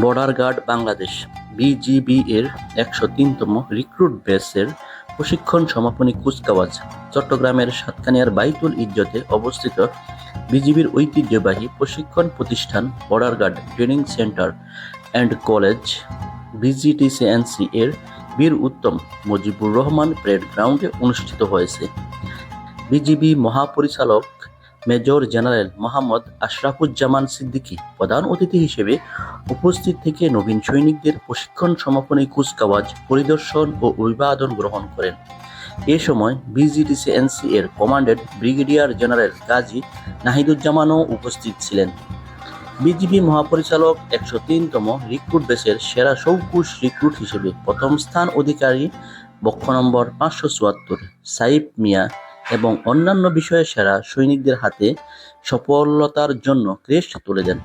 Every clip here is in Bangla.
বর্ডার গার্ড বাংলাদেশ বিজিবি এর একশো তিনতম রিক্রুট ব্যাচের প্রশিক্ষণ সমাপনী কুচকাওয়াজ, চট্টগ্রামের সাতকানিয়ার বাইতুল ইজ্জতে অবস্থিত বিজিবির ঐতিহ্যবাহী প্রশিক্ষণ প্রতিষ্ঠান border guard training centre and college BGTCNC এর বীর উত্তম মুজিবুর রহমান প্যারেড গ্রাউন্ডে অনুষ্ঠিত হয়েছে। বিজিবি মহাপরিচালক মেজর জেনারেল মোহাম্মদ আশরাফুজ্জামান সিদ্দিকী প্রধান অতিথি হিসেবে উপস্থিত থেকে নবীন সৈনিকদের প্রশিক্ষণ সমাপনী কুচকাওয়াজ, পরিদর্শন ও অভিবাদন গ্রহণ করেন। এ সময় বিজিটিসিএনসি এর কমান্ডেন্ট ব্রিগেডিয়ার জেনারেল গাজী নাহিদুজ্জামানও উপস্থিত ছিলেন। বিজিবি মহাপরিচালক একশো তিনতম রিক্রুট বেসের সেরা সৌকুশ রিক্রুট হিসেবে প্রথম স্থান অধিকারী বক্ষ নম্বর পাঁচশো চুয়াত্তর, সাইফ মিয়া এবং অন্যান্য বিষয়ে সেরা সৈনিকদের হাতে সফলতার জন্য ক্রেস্ট তুলে দেন।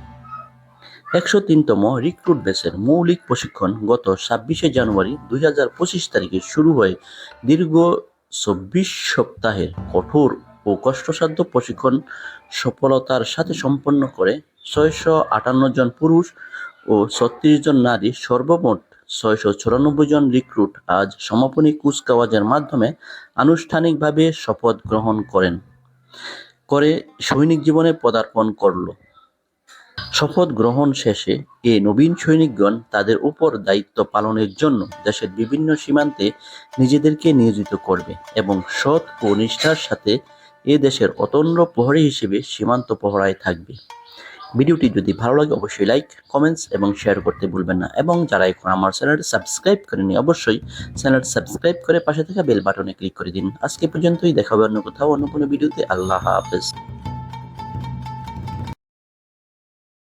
একশো তিনতম রিক্রুট বেসের মৌলিক প্রশিক্ষণ গত ছাব্বিশে জানুয়ারি দুই হাজার পঁচিশ তারিখে শুরু হয়ে। দীর্ঘ চব্বিশ সপ্তাহের কঠোর ও কষ্টসাধ্য প্রশিক্ষণ সফলতার সাথে সম্পন্ন করে ছয়শো আটান্ন জন পুরুষ ও ছত্রিশ জন নারী সর্বমোট ছয়শো চুরানব্বই জন রিক্রুট আজ সমাপনী কুচকাওয়াজের মাধ্যমে আনুষ্ঠানিকভাবে শপথ গ্রহণ করেন। করে সৈনিক জীবনে পদার্পণ করল। শপথ গ্রহণ শেষে এ নবীন সৈনিকগণ তাদের উপর দায়িত্ব পালনের জন্য দেশের বিভিন্ন সীমান্তে নিজেদেরকে নিয়োজিত করবে এবং সৎ ও নিষ্ঠার সাথে এ দেশের অতন্দ্র প্রহরী হিসেবে সীমান্ত প্রহরায় থাকবে। ভিডিওটি যদি ভালো লাগে, অবশ্যই লাইক কমেন্টস এবং শেয়ার করতে ভুলবেন না। এবং যারা এখন আমার চ্যানেলটি সাবস্ক্রাইব করেনি অবশ্যই চ্যানেলটি সাবস্ক্রাইব করে পাশে থাকা বেল বাটনে ক্লিক করে দিন। আজকে পর্যন্তই দেখাবে অন্য কোথাও, অন্য কোনো ভিডিওতে। আল্লাহ হাফেজ।